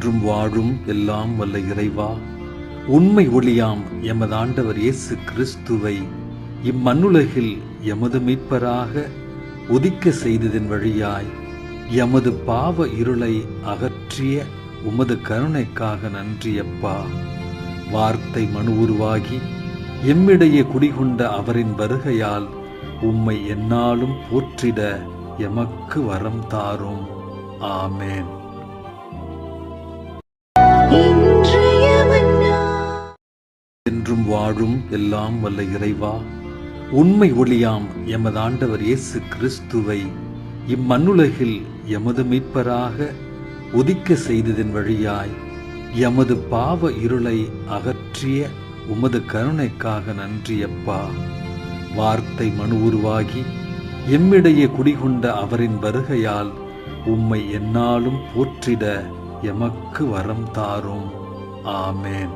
என்றும் வாழும் எல்லாம் வல்ல இறைவா உண்மை ஒளியாம் எமது ஆண்டவர் இயேசு கிறிஸ்துவை இம்மண்ணுலகில் எமது மீட்பராக உதிக்க செய்ததின் வழியாய் எமது பாவ இருளை அகற்றிய உமது கருணைக்காக நன்றியப்பா வார்த்தை மனு உருவாகி எம்மிடையே குடிகொண்ட அவரின் வருகையால் உம்மை என்னாலும் போற்றிட எமக்கு வரம் தாரும். ஆமேன். என்றும் வாழும் எல்லாம் வல்ல இறைவா உண்மை ஒளியாம் எமது ஆண்டவர் இயேசு கிறிஸ்துவை இம்மண்ணுலகில் எமது மீட்பராக உதிக்க செய்ததின் வழியாய் எமது பாவ இருளை அகற்றிய உமது கருணைக்காக நன்றியப்பா. வார்த்தை மனு உருவாகி எம்மிடையே குடிகொண்ட அவரின் வருகையால் உம்மை என்னாலும் போற்றிட எமக்கு வரம் தாரும். ஆமேன்.